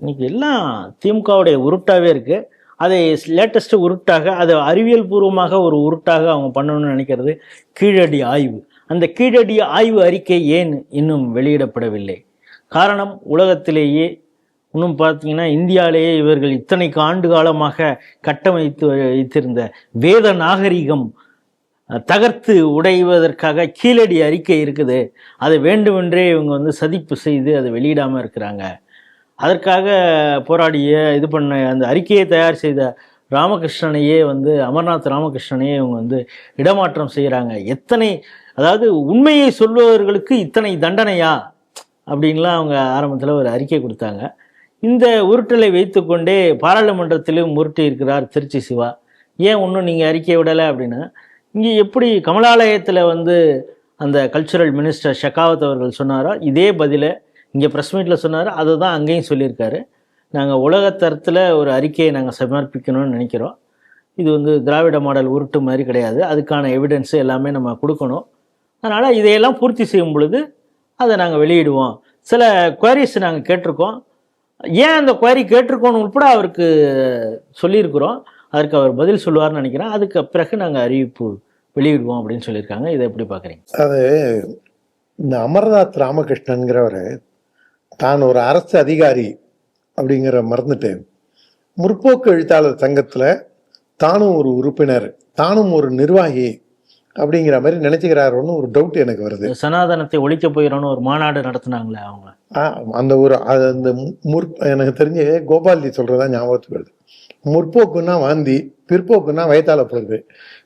இன்னைக்கு எல்லாம் திமுகவுடைய உருட்டாகவே இருக்கு. அதை லேட்டஸ்ட் உருட்டாக அதை அறிவியல் பூர்வமாக ஒரு உருட்டாக அவங்க பண்ணணும்னு நினைக்கிறது கீழடி ஆய்வு. அந்த கீழடி ஆய்வு அறிக்கை ஏன் இன்னும் வெளியிடப்படவில்லை? காரணம் உலகத்திலேயே இன்னும் பார்த்தீங்கன்னா இந்தியாவிலேயே இவர்கள் இத்தனைக்கு ஆண்டு காலமாக கட்டமைத்து வைத்திருந்த வேத நாகரிகம் தகர்த்து உடைவதற்காக கீழடி அறிக்கை இருக்குது. அதை வேண்டுமென்றே இவங்க வந்து சதிப்பு செய்து அதை வெளியிடாமல் இருக்கிறாங்க. அதற்காக போராடிய இது பண்ண அந்த அறிக்கையை தயார் செய்த ராமகிருஷ்ணனையே வந்து அமர்நாத் ராமகிருஷ்ணனையே இவங்க வந்து இடமாற்றம் செய்கிறாங்க எத்தனை அதாவது உண்மையை சொல்பவர்களுக்கு இத்தனை தண்டனையா? அப்படின்லாம் அவங்க ஆரம்பத்தில் ஒரு அறிக்கை கொடுத்தாங்க. இந்த உருட்டலை வைத்துக்கொண்டே பாராளுமன்றத்திலும் உருட்டி இருக்கிறார் திருச்சி சிவா. ஏன் ஒன்றும் நீங்கள் அறிக்கை விடலை அப்படின்னா? இங்கே எப்படி கமலாலயத்தில் வந்து அந்த கல்ச்சுரல் மினிஸ்டர் ஷெகாவத் அவர்கள் சொன்னாரோ இதே பதிலை இங்கே ப்ரெஸ் மீட்டில் சொன்னார் அதை தான் அங்கேயும் சொல்லியிருக்காரு. நாங்கள் உலகத்தரத்தில் ஒரு அறிக்கையை நாங்கள் சமர்ப்பிக்கணும்னு நினைக்கிறோம். இது வந்து திராவிட மாடல் உருட்டு மாதிரி கிடையாது. அதுக்கான எவிடன்ஸு எல்லாமே நம்ம கொடுக்கணும். அதனால் இதையெல்லாம் பூர்த்தி செய்யும் பொழுது அதை நாங்கள் வெளியிடுவோம். சில குவாரிஸ் நாங்கள் கேட்டிருக்கோம். ஏன் அந்த குவாரி கேட்டிருக்கோன்னு உட்பட அவருக்கு சொல்லியிருக்கிறோம். அதற்கு அவர் பதில் சொல்லுவார்னு நினைக்கிறேன். அதுக்கு பிறகு நாங்கள் அறிவிப்பு வெளியிடுவோம் அப்படின்னு சொல்லியிருக்காங்க. இதை எப்படி பார்க்குறீங்க? அது இந்த அமர்நாத் ராமகிருஷ்ணன்கிறவர் தான் ஒரு அரசு அதிகாரி அப்படிங்கிற மறந்துட்டு முற்போக்கு எழுத்தாளர் சங்கத்துல தானும் ஒரு உறுப்பினர் தானும் ஒரு நிர்வாகி அப்படிங்கிற மாதிரி நினைச்சுக்கிறாரோன்னு ஒரு டவுட் எனக்கு வருது. சனாதனத்தை ஒழிக்க போயிடணும்னு ஒரு மாநாடு நடத்துனாங்களே அவங்க. அந்த ஒரு அது அந்த முற் எனக்கு தெரிஞ்சு கோபால்ஜி சொல்றதா ஞாபகத்துக்கு வருது. முற்போக்குன்னா வாந்தி பிற்போக்குன்னா வயத்தால போகுது.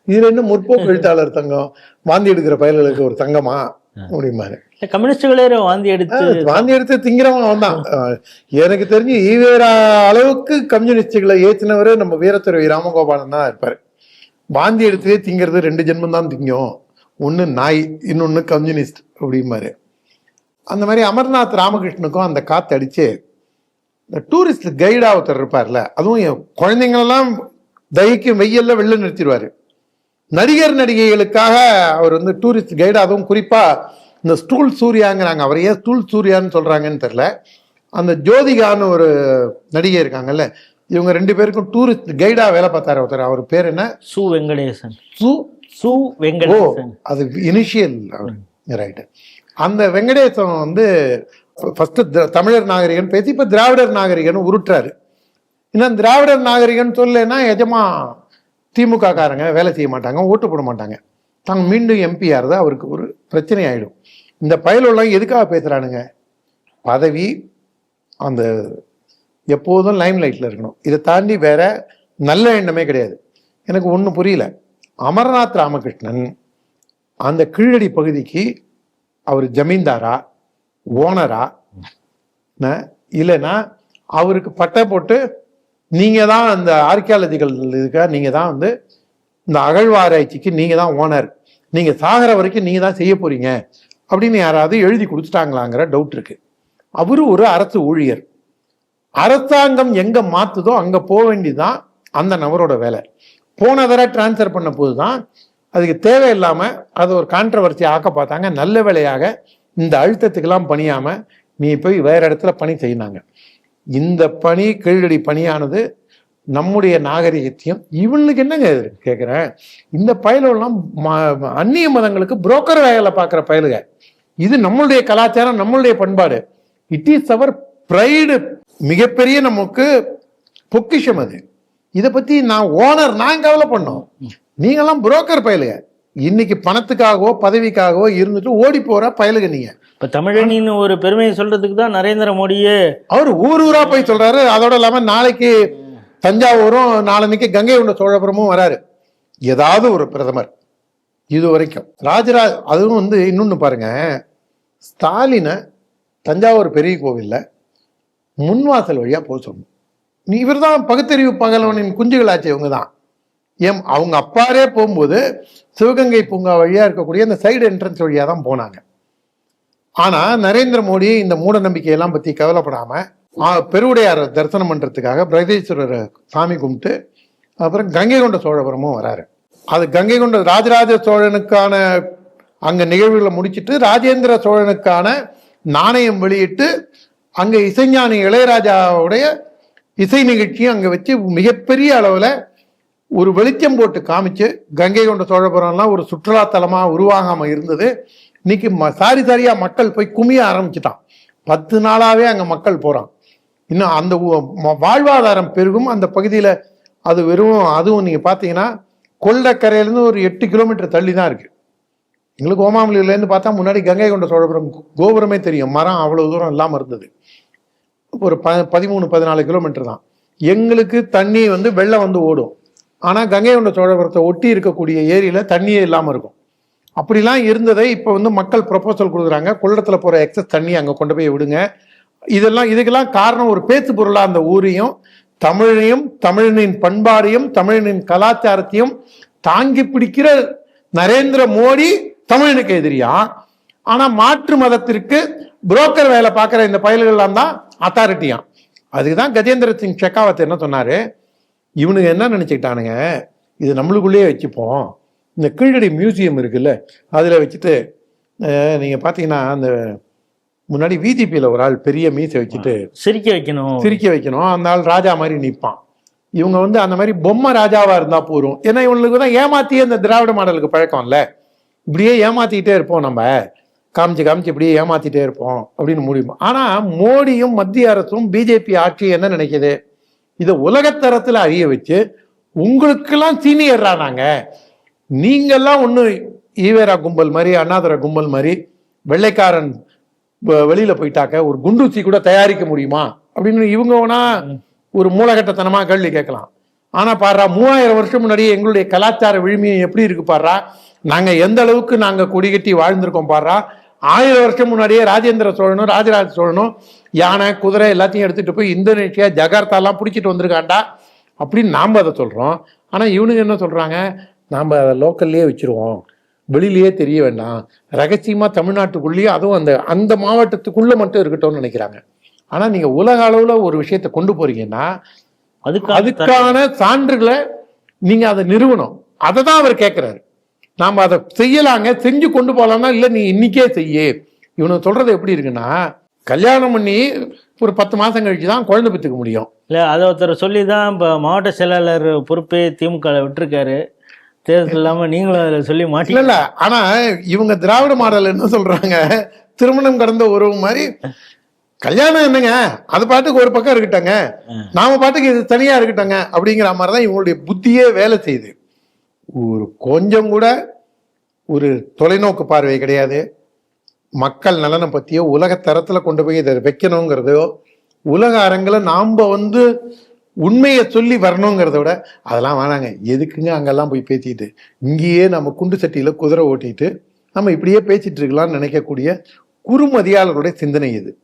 இதுல என்ன முற்போக்கு எழுத்தாளர் தங்கம் வாந்தி எடுக்கிற பயல்களுக்கு ஒரு தங்கமா அப்படிம்பாரு. கம்யூனிஸ்டுகளே வாந்தி எடுத்து வாந்தி எடுத்து திங்கிறவன் அவன் தான் எனக்கு தெரிஞ்சு ஈவேரா அளவுக்கு கம்யூனிஸ்டுகளை ஏற்றினவரே நம்ம வீரத்துறை ராமகோபாலன் தான் இருப்பாரு. வாந்தி எடுத்தே திங்கிறது ரெண்டு ஜென்மம் தான் திங்கும். ஒன்று நாய் இன்னொன்று கம்யூனிஸ்ட் அப்படிம்பாரு. அந்த மாதிரி அமர்நாத் ராமகிருஷ்ணனுக்கும் அந்த காத்து அடிச்சு இந்த டூரிஸ்ட் கைடாக ஒருத்தர் இருப்பார்ல அதுவும் என் குழந்தைங்களெல்லாம் தைக்கு வெயில்ல வெளில நிறுத்திடுவார். நடிகர் நடிகைகளுக்காக அவர் வந்து டூரிஸ்ட் கைடு அதுவும் குறிப்பாக இந்த ஸ்டூல் சூர்யாங்கிறாங்க. அவர் ஏன் ஸ்டூல் சூர்யான்னு சொல்றாங்கன்னு தெரியல. அந்த ஜோதிகான்னு ஒரு நடிகை இருக்காங்கல்ல இவங்க ரெண்டு பேருக்கும் டூரிஸ்ட் கைடா வேலை பார்த்தாரு ஒருத்தர். அவர் பேர் என்ன? சு வெங்கடேசன். சு? சு வெங்கடேசன். அது இனிஷியல் அவர். ரைட்டு அந்த வெங்கடேசன் வந்து ஃபர்ஸ்ட் தமிழர் நாகரிகன் பேசி இப்ப திராவிடர் நாகரிகன் உருட்டுறாரு. இன்னும் திராவிடர் நாகரிகன் சொல்லலைன்னா எஜமா திமுக காரங்க வேலை செய்ய மாட்டாங்க ஓட்டு போட மாட்டாங்க. தாங்க மீண்டும் எம்பியாக இருந்தால் அவருக்கு ஒரு பிரச்சனை ஆகிடும் இந்த பயலெல்லாம் எதுக்காக பேசுகிறானுங்க பதவி அந்த எப்போதும் லைம் லைட்டில் இருக்கணும். இதை தாண்டி வேற நல்ல எண்ணமே கிடையாது. எனக்கு ஒன்றும் புரியல. அமர்நாத் ராமகிருஷ்ணன் அந்த கீழடி பகுதிக்கு அவர் ஜமீன்தாரா ஓனரா? இல்லைன்னா அவருக்கு பட்டை போட்டு நீங்கள் தான் அந்த ஆர்கியாலஜிக்கல் இதுக்காக நீங்கள் தான் வந்து இந்த அகழ்வாராய்ச்சிக்கு நீங்கள் தான் ஓனர். நீங்கள் சாகிற வரைக்கும் நீங்கள் தான் செய்ய போகிறீங்க அப்படின்னு யாராவது எழுதி கொடுத்துட்டாங்களாங்கிற டவுட் இருக்கு. அவரு ஒரு அரசு ஊழியர். அரசாங்கம் எங்கே மாற்றுதோ அங்கே போக வேண்டியதுதான் அந்த நபரோட வேலை. போன தடவை டிரான்ஸ்ஃபர் பண்ண போது தான் அதுக்கு தேவையில்லாமல் அது ஒரு கான்ட்ரவர்சி ஆக்க பார்த்தாங்க. நல்ல வேலையாக இந்த அழுத்தத்துக்கெல்லாம் பணியாமல் நீ போய் வேறு இடத்துல பணி செய்யினாங்க இந்த பணி கீழடி பணியானது நம்முடைய நாகரிகத்தையும் இவனுக்கு என்னங்க இது? கேட்குறேன் இந்த பயலெல்லாம் அந்நிய மதங்களுக்கு புரோக்கர் வேலை பார்க்குற பயலுக இது நம்மளுடைய கலாச்சாரம் நம்மளுடைய பண்பாடு. இட் இஸ் அவர் ப்ரைடு மிகப்பெரிய நமக்கு பொக்கிஷம் அது. இதை பத்தி நான் ஓனர் நான் கவலை பண்ணோம். நீங்கெல்லாம் புரோக்கர் பயலுக இன்னைக்கு பணத்துக்காகவோ பதவிக்காகவோ இருந்துட்டு ஓடி போற பயலுக நீங்க. இப்ப தமிழனின்னு ஒரு பெருமையை சொல்றதுக்கு தான் நரேந்திர மோடியே அவர் ஊர் ஊரா போய் சொல்றாரு. அதோட இல்லாம நாளைக்கு தஞ்சாவூரும் நாளன்னைக்கு கங்கை உண்ட சோழபுரமும் வராரு. ஏதாவது ஒரு பிரதமர். இது வரைக்கும். ராஜராஜ் அதுவும் வந்து இன்னொன்று பாருங்க. ஸ்டாலினை தஞ்சாவூர் பெரிய கோவிலில் முன்வாசல் வழியாக போக சொல்லணும். நீ இவர் தான் பகுத்தறிவு பகலவனின் குஞ்சுகளாச்சு இவங்க தான் ஏன் அவங்க அப்பாரே போகும்போது சிவகங்கை பூங்கா வழியாக இருக்கக்கூடிய அந்த சைடு என்ட்ரன்ஸ் வழியாக தான் போனாங்க. ஆனால் நரேந்திர மோடி இந்த மூட நம்பிக்கையெல்லாம் பற்றி கவலைப்படாமல் பெருவுடையார் தரிசனம் பண்றதுக்காக பிரகதீஸ்வரர் சாமி கும்பிட்டு அப்புறம் கங்கை கொண்ட சோழபுரமும் வராரு. அது கங்கை கொண்ட ராஜராஜ சோழனுக்கான அங்க நிகழ்வுகளை முடிச்சிட்டு ராஜேந்திர சோழனுக்கான நாணயம் வெளியிட்டு அங்க இசைஞானி இளையராஜாவுடைய இசை நிகழ்ச்சியும் அங்க வச்சு மிகப்பெரிய அளவுல ஒரு வெளிச்சம் போட்டு காமிச்சு கங்கை கொண்ட சோழபுரம்லாம் ஒரு சுற்றுலாத்தலமா உருவாகாம இருந்தது. இன்னைக்கு ம- சாரி சாரியா மக்கள் போய் குமிய ஆரம்பிச்சிட்டான். பத்து நாளாவே அங்க மக்கள் போறான். இன்னும் அந்த வாழ்வாதாரம் பெருகும். அந்த பகுதியில் அது வெறும் அதுவும் நீங்கள் பார்த்தீங்கன்னா கொள்ளக்கரையிலேருந்து ஒரு எட்டு கிலோமீட்டர் தள்ளி தான் இருக்குது எங்களுக்கு ஓமாமலையிலேருந்து பார்த்தா முன்னாடி கங்கை கொண்ட சோழபுரம் கோபுரமே தெரியும். மரம் அவ்வளோ தூரம் இல்லாமல் இருந்தது. ஒரு ப பதிமூணு பதினாலு கிலோமீட்டர் தான். எங்களுக்கு தண்ணி வந்து வெள்ளம் வந்து ஓடும். ஆனால் கங்கை கொண்ட சோழபுரத்தை ஒட்டி இருக்கக்கூடிய ஏரியில் தண்ணியே இல்லாமல் இருக்கும். அப்படிலாம் இருந்ததை இப்போ வந்து மக்கள் ப்ரொபோசல் கொடுக்குறாங்க. கொள்ளத்தில் போகிற எக்ஸஸ் தண்ணி அங்கே கொண்டு போய் விடுங்க. இதெல்லாம் இதுக்கெல்லாம் காரணம் ஒரு பேத்து பொருளாக அந்த ஊரையும் தமிழையும் தமிழனின் பண்பாடையும் தமிழனின் கலாச்சாரத்தையும் தாங்கி பிடிக்கிற நரேந்திர மோடி தமிழனுக்கு எதிரியா? ஆனா மாற்று மதத்திற்கு புரோக்கர் வேலை பார்க்குற இந்த பயல்கள்லாம் தான் அத்தாரிட்டியா அதுக்கு தான் கஜேந்திர சிங் ஷெக்காவத் என்ன சொன்னாரு? இவனுங்க என்ன நினைச்சுக்கிட்டானுங்க? இது நம்மளுக்குள்ளேயே வச்சுப்போம். இந்த கீழடி மியூசியம் இருக்குல்ல அதில் வச்சுட்டு நீங்கள் நீங்க பார்த்தீங்கன்னா அந்த முன்னாடி விஜிபியில் ஒரு ஆள் பெரிய மீசை வச்சுட்டு சிரிக்க வைக்கணும். சிரிக்க வைக்கணும். அந்த ஆள் ராஜா மாதிரி நிற்பான் இவங்க வந்து அந்த மாதிரி பொம்மை ராஜாவா இருந்தா போதும். ஏன்னா இவங்களுக்கு தான் ஏமாத்தியே இந்த திராவிட மாடலுக்கு பழக்கம்ல இப்படியே ஏமாத்திக்கிட்டே இருப்போம் நம்ம. காமிச்சு காமிச்சு இப்படியே ஏமாத்திட்டே இருப்போம் அப்படின்னு முடியும். ஆனா மோடியும் மத்திய அரசும் பிஜேபி ஆட்சி என்ன நினைக்குது? இதை உலகத்தரத்துல அறிய வச்சு உங்களுக்கெல்லாம் சீனியர்ரா நாங்க. நீங்கெல்லாம் ஒண்ணு ஈவேரா கும்பல் மாதிரி அண்ணாதுரை கும்பல் மாதிரி வெள்ளைக்காரன் வெளியில போயிட்டாக்க ஒரு குண்டூசி கூட தயாரிக்க முடியுமா? அப்படின்னு இவங்க வேணா ஒரு மூலகட்டத்தனமா கேள்வி கேட்கலாம். ஆனா பாடுறா மூவாயிரம் வருஷம் முன்னாடி எங்களுடைய கலாச்சார விழுமியம் எப்படி இருக்கு பாடுறா நாங்க எந்த அளவுக்கு நாங்க கொடி கட்டி வாழ்ந்திருக்கோம் பாடுறா ஆயிரம் வருஷம் முன்னாடியே ராஜேந்திர சோழனும் ராஜராஜ சோழனும் யானை குதிரை எல்லாத்தையும் எடுத்துட்டு போய் இந்தோனேஷியா ஜகார்த்தாலாம் பிடிச்சிட்டு வந்திருக்காண்டா அப்படின்னு நாம் அதை சொல்றோம். ஆனா இவனுங்க என்ன சொல்றாங்க? நாம அதை லோக்கல்லையே வச்சிருவோம். வெளியிலேயே தெரிய வேண்டாம். ரகசியமா தமிழ்நாட்டுக்குள்ளேயே அதுவும் அந்த அந்த மாவட்டத்துக்குள்ள மட்டும் இருக்கட்டும்னு நினைக்கிறாங்க. ஆனா நீங்க உலக அளவுல ஒரு விஷயத்தை கொண்டு போறீங்கன்னா அதுக்கு அதுக்கான சான்றுகளை நீங்க அதை நிறுவனம் அதை தான் அவர் கேட்கிறாரு நாம அதை செய்யலாங்க செஞ்சு கொண்டு போலாம்னா இல்ல நீ இன்னைக்கே செய்யு. இவனுக்கு சொல்றது எப்படி இருக்குன்னா கல்யாணம் பண்ணி ஒரு பத்து மாசம் கழிச்சு தான் குழந்தை பெற்றுக்க முடியும். இல்ல அதை ஒருத்தர் சொல்லி தான் இப்போ மாவட்ட செயலாளர் பொறுப்பே திமுக விட்டுருக்காரு. தேர்தல் இல்லாம நீங்களும் அதில் சொல்லி இல்ல மாட்டி இல்ல ஆனா இவங்க திராவிட மாடல் என்ன சொல்றாங்க? திருமணம் கடந்த உறவு மாதிரி. கல்யாணம் என்னங்க? அது பாட்டுக்கு ஒரு பக்கம் இருக்கட்டங்க நாம பாட்டுக்கு இது தனியா இருக்கட்டங்க அப்படிங்கிற மாதிரி தான் இவங்களுடைய புத்தியே வேலை செய்யுது. ஒரு கொஞ்சம் கூட ஒரு தொலைநோக்கு பார்வை கிடையாது. மக்கள் நலனை பத்தியோ உலக தரத்துல கொண்டு போய் இதை வைக்கணுங்கிறதோ உலக அரங்கில் நாம வந்து உண்மையை சொல்லி வரணுங்கிறத விட அதெல்லாம் வேணாங்க. எதுக்குங்க அங்கெல்லாம் போய் பேசிட்டு? இங்கேயே நம்ம குண்டு சட்டியில் குதிரை ஓட்டிட்டு நம்ம இப்படியே பேசிட்டு இருக்கலாம்னு நினைக்கக்கூடிய குறுமதியாளருடைய சிந்தனை இது.